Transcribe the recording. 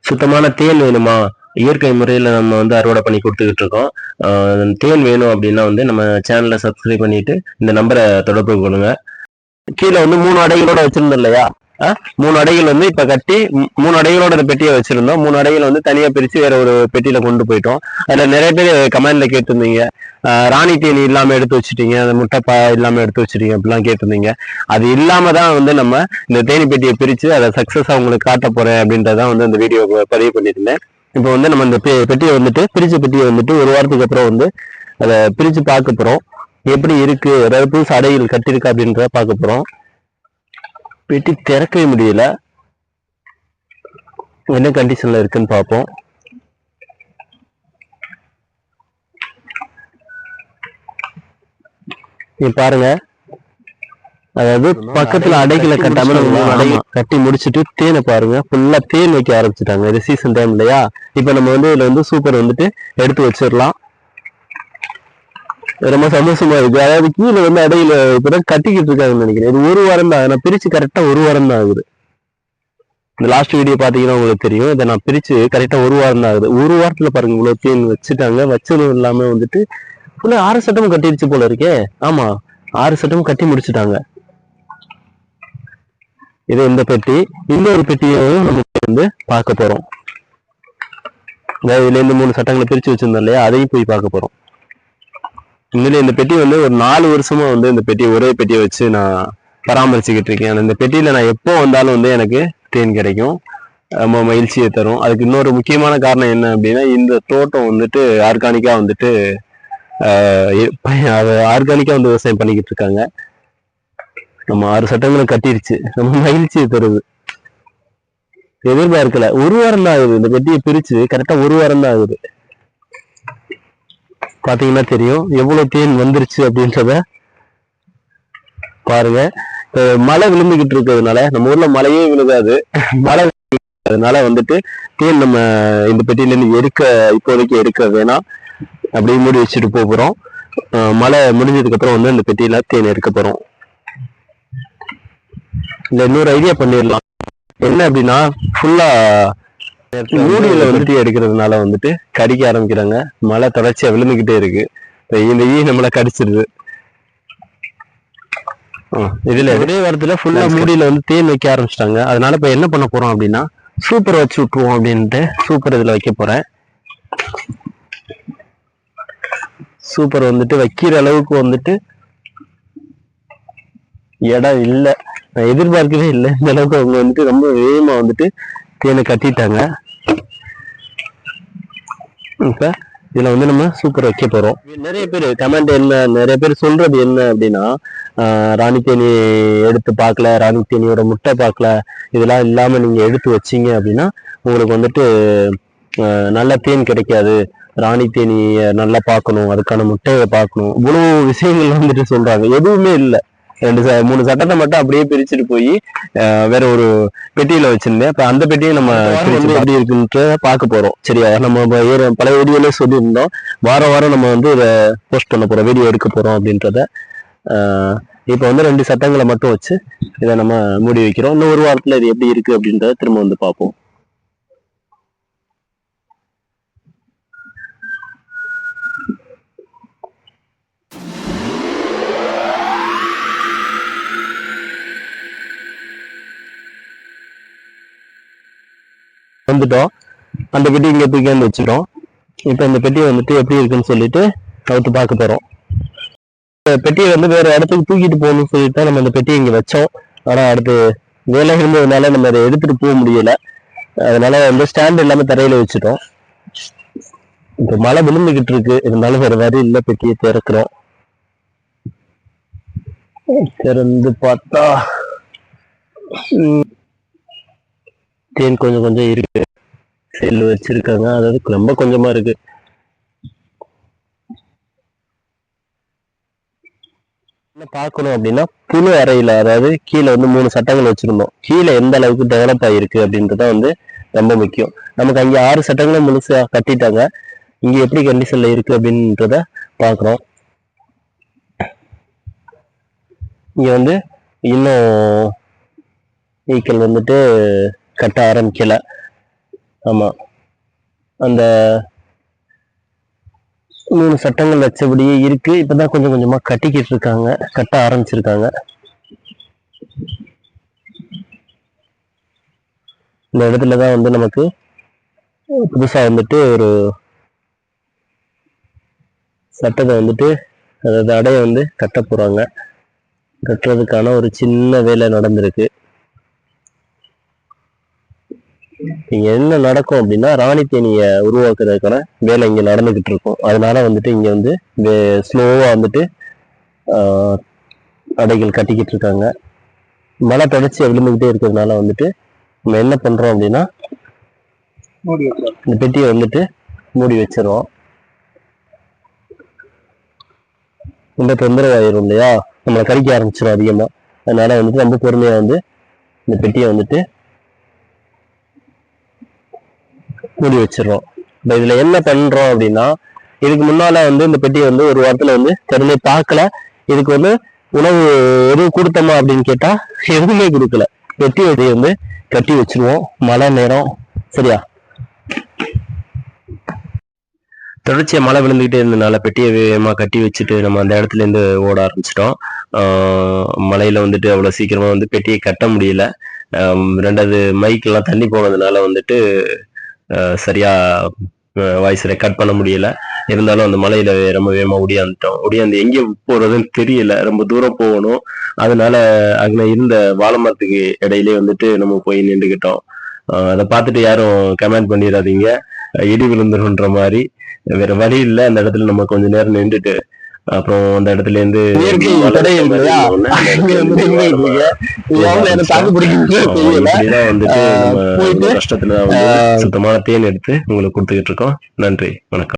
சுத்தமான தேன் வேணுமா? இயற்கை முறையில் நம்ம வந்து அறுவடை பண்ணி கொடுத்துக்கிட்டு இருக்கோம். ஆஹ் தேன் வேணும் அப்படின்னா வந்து நம்ம சேனலை சப்ஸ்கிரைப் பண்ணிட்டு இந்த நம்பரை தொடர்பு கொள்ளுங்க. கீழே வந்து மூணு அடைகளோட வச்சிருந்தோம் இல்லையா? மூணு அடைகள் வந்து இப்ப கட்டி மூணு அடைகளோட பெட்டியை வச்சிருந்தோம். மூணு அடைகள் வந்து தனியா பிரிச்சு வேற ஒரு பெட்டியில கொண்டு போயிட்டோம். அதுல நிறைய பேர் கமெண்ட்ல கேட்டிருந்தீங்க. ராணி தேனி இல்லாம எடுத்து வச்சுட்டீங்க. அந்த முட்டைப்பா இல்லாம எடுத்து வச்சிட்டீங்க அப்படிலாம் கேட்டிருந்தீங்க. அது இல்லாம தான் வந்து நம்ம இந்த தேனி பெட்டியை பிரிச்சு அதை சக்சஸா உங்களுக்கு காட்ட போறேன் அப்படின்றதான் வந்து அந்த வீடியோ பதிவு பண்ணியிருந்தேன். இப்போ வந்து நம்ம இந்த பெட்டியை வந்துட்டு பிரிச்ச பெட்டியை வந்துட்டு ஒரு வாரத்துக்கு அப்புறம் வந்து அதை பிரிச்சு பார்க்க போறோம். எப்படி இருக்கு அதாவது புதுசு அடைகள் கட்டிருக்கா அப்படின்றத பார்க்க போறோம். பெட்டி திறக்கவே முடியல. என்ன கண்டிஷன்ல இருக்குன்னு பார்ப்போம். நீ பாருங்க. அதாவது பக்கத்துல அடைகளை கட்டாம நம்ம கட்டி முடிச்சிட்டு தேனை பாருங்க. ஃபுல்லா தேன் வைக்க ஆரம்பிச்சிட்டாங்க. இது சீசன் டைம் இல்லையா? இப்ப நம்ம வந்து இதுல வந்து சூப்பர் வந்துட்டு எடுத்து வச்சிடலாம். ரொம்ப சந்தோஷமா இருக்கு. அதாவது கீழே வந்து அடையில இப்பதான் கட்டிக்கிட்டு இருக்காங்கன்னு நினைக்கிறேன். இது ஒரு வாரம் தான். நான் பிரிச்சு கரெக்டா ஒரு வாரம் தான் ஆகுது. இந்த லாஸ்ட் வீடியோ பாத்தீங்கன்னா உங்களுக்கு தெரியும். இதை நான் பிரிச்சு கரெக்டா ஒரு வாரம் தான் ஆகுது. ஒரு வாரத்துல பாருங்க இவ்வளவு தேன் வச்சுட்டாங்க. வச்சதும் இல்லாம வந்துட்டு ஃபுல்லா ஆறு சட்டமும் கட்டிடுச்சு போல இருக்கே. ஆமா ஆறு சட்டமும் கட்டி முடிச்சுட்டாங்க. இது இந்த பெட்டி. இன்னொரு பெட்டியையும் நம்ம வந்து பார்க்க போறோம். அதாவது இதுல இருந்து மூணு சட்டங்களை பிரிச்சு வச்சிருந்தோம் இல்லையா? அதையும் போய் பார்க்க போறோம். உண்மையிலே இந்த பெட்டி வந்து ஒரு நாலு வருஷமா வந்து இந்த பெட்டியை ஒரே பெட்டியை வச்சு நான் பராமரிச்சுக்கிட்டு இருக்கேன். இந்த பெட்டியில நான் எப்போ வந்தாலும் வந்து எனக்கு தேன் கிடைக்கும். ரொம்ப மகிழ்ச்சியை தரும். அதுக்கு இன்னொரு முக்கியமான காரணம் என்ன அப்படின்னா இந்த தோட்டம் வந்துட்டு ஆர்கானிக்கா வந்துட்டு ஆர்கானிக்கா வந்து விவசாயம் பண்ணிக்கிட்டு இருக்காங்க. நம்ம ஆறு சட்டங்களும் கட்டிருச்சு. ரொம்ப மகிழ்ச்சியை தருது. எதிர்பார்க்கல. ஒரு வாரம் தான் ஆகுது. இந்த பெட்டியை பிரிச்சு கரெக்டா ஒரு வாரம் தான் ஆகுது. பார்த்தீங்கன்னா தெரியும். எவ்வளோ தேன் வந்துருச்சு அப்படின்றத பாருங்க. மழை விழுந்துகிட்டு இருக்கிறதுனால நம்ம ஊர்ல மழையே விழுகாது. மழை அதனால வந்துட்டு தேன் நம்ம இந்த பெட்டியிலேருந்து எடுக்க இப்போதைக்கு எடுக்க வேணாம் அப்படியே மூடி வச்சுட்டு போக மழை முடிஞ்சதுக்கப்புறம் வந்து இந்த பெட்டியில தேன் எடுக்க போகிறோம் இல்லை இன்னொரு ஐடியா பண்ணிடலாம். என்ன அப்படின்னா ஃபுல்லாக மூடியில வந்துட்டு எடுக்கிறதுனால வந்துட்டு கடிக்க ஆரம்பிக்கிறாங்க. மழை தொடர்ச்சியா விழுந்துகிட்டே இருக்கு. இந்த ஈ நம்மள கடிச்சிருது. இதுல ஒரே வாரத்துல ஃபுல்லா மூடியில வந்து தேன் வைக்க ஆரம்பிச்சிட்டாங்க. அதனால இப்ப என்ன பண்ண போறோம் அப்படின்னா சூப்பர் வச்சு விட்டுருவோம் அப்படின்ட்டு சூப்பர் இதுல வைக்க போறேன். சூப்பர் வந்துட்டு வைக்கிற அளவுக்கு வந்துட்டு இடம் இல்ல. நான் எதிர்பார்க்கவே இல்லை. இந்த அளவுக்கு அவங்க வந்துட்டு ரொம்ப வேகமா வந்துட்டு தேனை கட்டிட்டாங்க. இப்போ இதில் வந்து நம்ம சூப்பர் வைக்க போகிறோம் நிறைய பேர் கமெண்ட் என்ன நிறைய பேர் சொல்கிறது என்ன அப்படின்னா ராணி தேனி எடுத்து பார்க்கல ராணி தேனியோட முட்டை பார்க்கல இதெல்லாம் இல்லாமல் நீங்கள் எடுத்து வச்சீங்க அப்படின்னா உங்களுக்கு வந்துட்டு நல்ல தேன் கிடைக்காது. ராணி தேனியை நல்லா பார்க்கணும் அதுக்கான முட்டையை பார்க்கணும். இவ்வளோ விஷயங்கள் வந்துட்டு சொல்கிறாங்க எதுவுமே இல்லை. ரெண்டு ச- மூணு சட்டத்தை மட்டும் அப்படியே பிரிச்சுட்டு போய் வேற ஒரு பெட்டியில வச்சிருந்தேன். இப்ப அந்த பெட்டியை நம்ம எப்படி இருக்குன்ட்டு பார்க்க போறோம். சரியா? நம்ம பழைய வீடியோல சொல்லியிருந்தோம். வாரம் வாரம் நம்ம வந்து இதை போஸ்ட் பண்ண போறோம் வீடியோ எடுக்க போறோம் அப்படின்றத. ஆஹ் இப்ப வந்து ரெண்டு சட்டங்களை மட்டும் வச்சு இதை நம்ம மூடி வைக்கிறோம். இன்னும் ஒரு வாரத்துல இது எப்படி இருக்கு அப்படின்றத திரும்ப வந்து பார்ப்போம். வந்துட்டோம். அந்த பெட்டி இங்க தூக்கி வந்து வச்சுட்டோம் இப்போ இந்த பெட்டியை வந்துட்டு எப்படி இருக்குன்னு சொல்லிட்டு அவுத்து பார்க்க போகிறோம் பெட்டியை வந்து வேற இடத்துக்கு தூக்கிட்டு போகணும்னு சொல்லிட்டு தான் நம்ம இந்த பெட்டியை இங்க வச்சோம். ஆனா அடுத்து வேலை இருந்ததுனால நம்ம அதை எடுத்துட்டு போக முடியல. அதனால வந்து ஸ்டாண்ட் இல்லாம தரையில வச்சுட்டோம். இப்போ மழை விழுந்துகிட்டு இருக்கு. இருந்தாலும் வேற வரி இல்லை. பெட்டியை திறக்கிறோம். திறந்து பார்த்தா தேன் கொஞ்சம் கொஞ்சம் இருக்கு. செல் வச்சிருக்காங்க. அதாவது ரொம்ப கொஞ்சமா இருக்கு. என்ன பார்க்கணும் அப்படின்னா புழு அறையில அதாவது கீழே வந்து மூணு சட்டங்கள் வச்சிருந்தோம். கீழே எந்த அளவுக்கு டெவலப் ஆயிருக்கு அப்படின்றத வந்து ரொம்ப முக்கியம். நமக்கு அங்கே ஆறு சட்டங்களும் முழுசா கட்டிட்டாங்க. இங்க எப்படி கண்டிஷன்ல இருக்கு அப்படின்றத பார்க்குறோம். இங்க வந்து இன்னும் ஈக்கள் வந்துட்டு கட்ட ஆரம்பிக்கல. ஆமாம் அந்த மூணு சட்டங்கள் வச்சபடியே இருக்கு. இப்பதான் கொஞ்சம் கொஞ்சமா கட்டிக்கிட்டு இருக்காங்க கட்ட ஆரம்பிச்சிருக்காங்க. இந்த இடத்துல தான் வந்து நமக்கு புதுசா வந்துட்டு ஒரு சட்டத்தை வந்துட்டு அதாவது அடைய வந்து கட்ட போறாங்க. கட்டுறதுக்கான ஒரு சின்ன வேலை நடந்திருக்கு. இங்க என்ன நடக்கும் அப்படின்னா ராணி தேனிய உருவாக்குறதுக்கான வேலை இங்க நடந்துகிட்டு இருக்கும் அதனால வந்துட்டு இங்க வந்து ஸ்லோவா வந்துட்டு ஆஹ், அடைகள் கட்டிக்கிட்டு இருக்காங்க மழை தொடர்ச்சி விழுந்துகிட்டே இருக்கிறதுனால வந்துட்டு நம்ம என்ன பண்றோம் அப்படின்னா இந்த பெட்டியை வந்துட்டு மூடி வச்சிருவோம். ரொம்ப தொந்தரவாயிரும் இல்லையா? நம்மளை கடிக்க ஆரம்பிச்சிடும் அதிகமா. அதனால வந்துட்டு ரொம்ப பொறுமையா வந்து இந்த பெட்டியை வந்துட்டு மூடி வச்சிடுறோம். இப்போ இதில் என்ன பண்ணுறோம் அப்படின்னா இதுக்கு முன்னால் வந்து இந்த பெட்டியை வந்து ஒரு வாரத்தில் வந்து திறந்தே பார்க்கல. இதுக்கு வந்து உணவு எதுவும் கொடுத்தோமா அப்படின்னு கேட்டால் எதுவுமே கொடுக்கல. பெட்டி இதை வந்து கட்டி வச்சிருவோம். மழை நேரம். சரியா? தொடர்ச்சியாக மழை விழுந்துக்கிட்டே இருந்ததுனால பெட்டியை வேகமாக கட்டி வச்சுட்டு நம்ம அந்த இடத்துல இருந்து ஓட ஆரம்பிச்சிட்டோம். மழையில் வந்துட்டு அவ்வளோ சீக்கிரமாக வந்து பெட்டியை கட்ட முடியல. ரெண்டாவது மைக் எல்லாம் தண்ணி போனதுனால வந்துட்டு சரியா வாய்ஸ் ரெக்கார்ட் பண்ண முடியல. இருந்தாலும் அந்த மலையில ரொம்ப வேகமா ஒடியாந்துட்டோம். ஒடியாந்து எங்க போறதுன்னு தெரியல. ரொம்ப தூரம் போகணும். அதனால அங்க இருந்த வாழை மரத்துக்கு இடையிலே வந்துட்டு நம்ம போய் நின்றுக்கிட்டோம். அதை பார்த்துட்டு யாரும் கமெண்ட் பண்ணிடாதீங்க. இடி விழுந்துருன்ற மாதிரி. வேற வழி இல்லை. அந்த இடத்துல நம்ம கொஞ்ச நேரம் நின்றுட்டு அப்புறம் அந்த இடத்துல இருந்து இயற்கை மலை தடை இல்லையா? உடனே அந்த அங்க இடத்துல வந்து இருந்து நின்னுட்டு வாழை இருக்கீங்க. இது எவ்வளவு நேரம் தாக்கு பிடிக்கும்னு ஆமா, தெரியல இப்படிதான் வந்துட்டு கஷ்டத்துல சுத்தமான தேன் எடுத்து உங்களுக்கு கொடுத்துக்கிட்டு இருக்கோம் நன்றி வணக்கம்